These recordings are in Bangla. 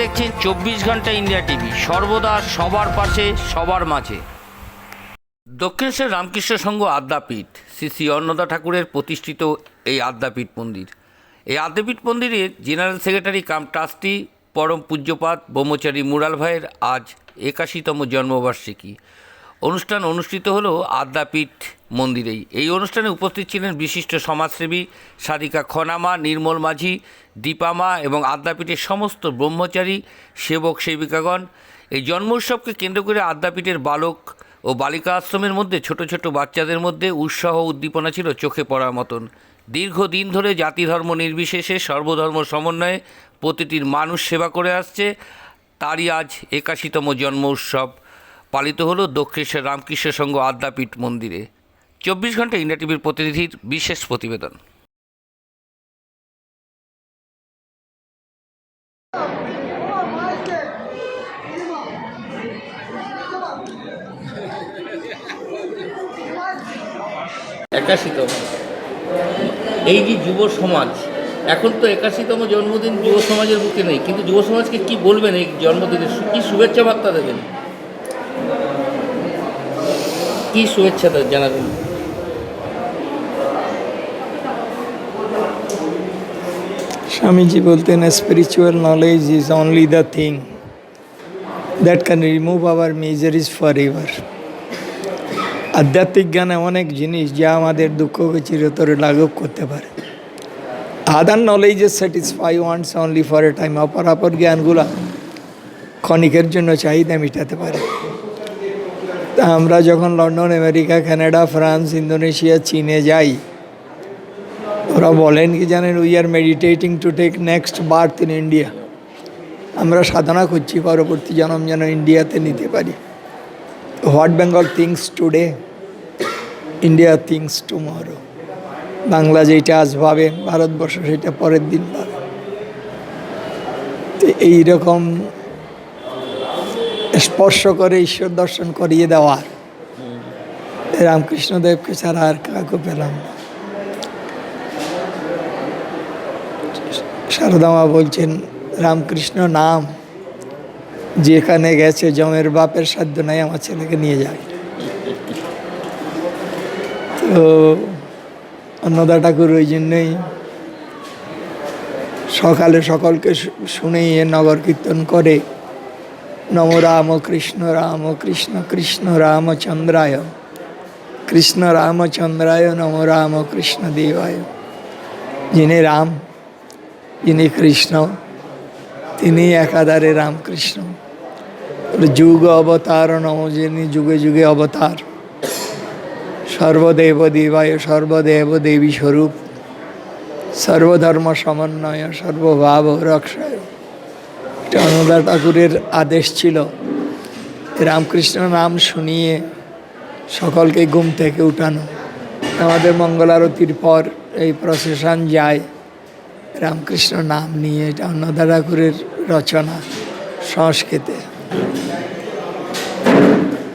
দেখছেন চব্বিশ ঘণ্টা ইন্ডিয়া টিভি। সর্বদা সবার পাশে, সবার মাঝে। দক্ষিণেশ্বর রামকৃষ্ণ সংঘ আদ্যাপীঠ, শ্রী শ্রী অন্নদা ঠাকুরের প্রতিষ্ঠিত এই আদ্যাপীঠ মন্দির। এই আদ্যাপীঠ মন্দিরের জেনারেল সেক্রেটারি কাম ট্রাস্টি, পরম পূজ্যপাত ব্রহ্মচারী মুরাল ভাইয়ের আজ একাশিতম জন্মবার্ষিকী। অনুষ্ঠান অনুষ্ঠিত হলো আদ্যাপীঠ মন্দিরেই। এই অনুষ্ঠানে উপস্থিত ছিলেন বিশিষ্ট সমাজসেবী সাধিকা খনামা, নির্মল মাঝি দীপামা এবং আদ্যাপীঠের সমস্ত ব্রহ্মচারী, সেবক সেবিকাগণ। এই জন্ম উৎসবকে কেন্দ্র করে আদ্যাপীঠের বালক ও বালিকা আশ্রমের মধ্যে ছোট ছোট বাচ্চাদের মধ্যে উৎসাহ উদ্দীপনা ছিল চোখে পড়ার মতন। দীর্ঘদিন ধরে জাতি ধর্ম নির্বিশেষে, সর্বধর্ম সমন্বয়ে প্রতিটির মানুষ সেবা করে আসছে। তারই আজ একাশিতম জন্ম উৎসব পালিত হলো দক্ষিণেশ্বর রামকৃষ্ণ সংঘ আদ্যাপীঠ মন্দিরে। চব্বিশ ঘণ্টা ইন্ডিয়া টিভির প্রতিনিধির বিশেষ প্রতিবেদন। একাশিতম। এই যে যুব সমাজ, এখন তো একাশিতম জন্মদিন যুব সমাজের বুকে নেই, কিন্তু যুব সমাজকে কি বলবেন এই জন্মদিনে কি শুভেচ্ছা বার্তা দেবেন? কি শুভেচ্ছা জানাবেন? Swamiji বলতেন spiritual knowledge is only the thing that can remove our miseries forever. আধ্যাত্মিক জ্ঞানে অনেক জিনিস যা আমাদের দুঃখকে চিরতরে লাঘব করতে পারে। Other knowledge satisfy wants only for a time অপরাপর জ্ঞানগুলা ক্ষণিকের জন্য চাহিদা মেটাতে পারে। আমরা যখন London, America, Canada, France, Indonesia, চীনে যাই, ওরা বলেন কি জানেন we are meditating to take next birth in India আমরা সাধনা করছি, পরবর্তী জন্ম যেন ইন্ডিয়াতে নিতে পারি। What Bengal thinks today India thinks tomorrow Bangla যেটা আজ ভাবে, ভারতবর্ষ সেটা পরের দিন ভাবে। তো এইরকম স্পর্শ করে ঈশ্বর দর্শন করিয়ে দেওয়ার। রামকৃষ্ণদেবকে ছাড়া আর কাউকে পেলাম না। সারদামা বলছেন, রামকৃষ্ণ নাম যেখানে গেছে জমের বাপের সাধ্য নাই, আমার ছেলেকে নিয়ে যায়। তো অন্নদা ঠাকুর ওই জন্যই সকালে সকলকে শুনেই নগর কীর্তন করে। নম রাম কৃষ্ণ রাম কৃষ্ণ কৃষ্ণ রামচন্দ্রায় কৃষ্ণ রামচন্দ্রায় নম রাম কৃষ্ণ দেবায় যিনি রাম যিনি কৃষ্ণ তিনি একাধারে রামকৃষ্ণ যুগ অবতার নম যিনি যুগে যুগে অবতার সর্বদেব দেবায় সর্বদেব দেবী স্বরূপ সর্বধর্ম সমন্বয় সর্বভাব রক্ষায় এটা অনুদা ঠাকুরের আদেশ ছিল রামকৃষ্ণ নাম শুনিয়ে সকলকে ঘুম থেকে উঠানো। আমাদের মঙ্গলারতির পর এই প্রসেশন যায় রামকৃষ্ণ নাম নিয়ে এটা অন্নদা ঠাকুরের রচনা সংস্কৃতে।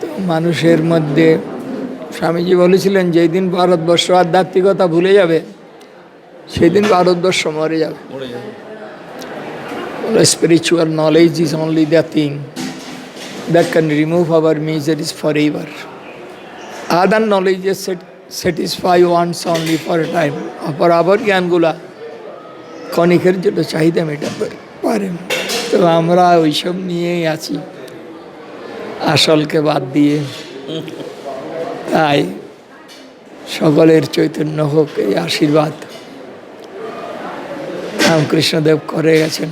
তো মানুষের মধ্যে স্বামীজি বলেছিলেন যেই দিন ভারতবর্ষ আধ্যাত্মিকতা ভুলে যাবে সেই দিন ভারতবর্ষ মরে যাবে। Knowledge is only the thing that can remove our miseries for ever other knowledge satisfy wants only for a time অপর আবার জ্ঞানগুলা ক্ষণিকের জন্য চাহিদা মেটাতে পারেন তো আমরা ওইসব নিয়েই আছি আসলকে বাদ দিয়ে তাই সকলের চৈতন্য হোক, এই আশীর্বাদ। রামকৃষ্ণদেব করে গেছেন।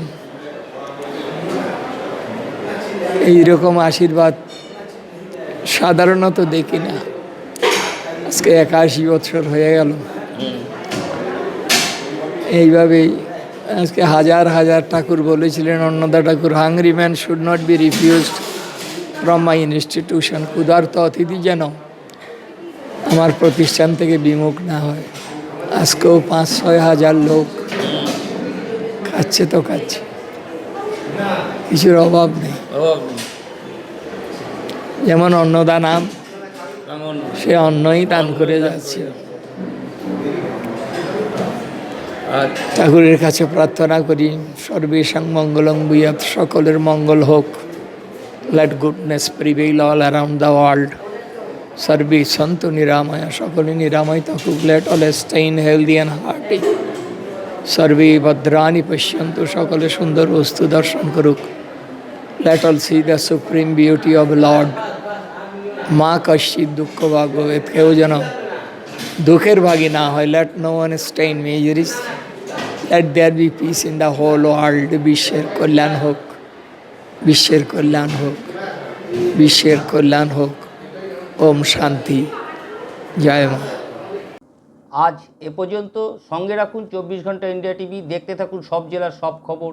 এইরকম আশীর্বাদ সাধারণত দেখি না। আজকে একাশি বছর হয়ে গেল। এইভাবেই আজকে হাজার হাজার ঠাকুর বলেছিলেন, Annada Thakur, hungry man should not be refused from my institution. ক্ষুধার্ত অতিথি যেন আমার প্রতিষ্ঠান থেকে বিমুখ না হয়। আজকেও পাঁচ ছয় হাজার লোক খাচ্ছে তো খাচ্ছে। কিছুর অভাব নেই। যেমন অন্নদা নাম সে অন্নই দান করে যাচ্ছে। ঠাকুরের কাছে প্রার্থনা করি সর্বেশাং মঙ্গলং বুয়াত সকলের মঙ্গল হোক। Let goodness prevail all around the world সর্বে সন্ত নিরাময়া সকলে নিরাময় থাকুক। Let all stay healthy and hearty সর্বে ভদ্রাণী পশ্যন্ত সকলে সুন্দর বস্তু দর্শন করুক। Let all see the supreme beauty of lord মা কশ্চিত দুঃখ ভাগবত কেউ যেন দুঃখের ভাগী না হয় let no one stay miseries let there be peace in the whole world বিশ্বের কল্যাণ হোক বিশ্বের কল্যাণ হোক বিশ্বের কল্যাণ হোক ওম শান্তি জয় মা আজ এ পর্যন্ত সঙ্গে রাখুন চব্বিশ ঘণ্টা ইন্ডিয়া টিভি দেখতে থাকুন সব জেলার সব খবর।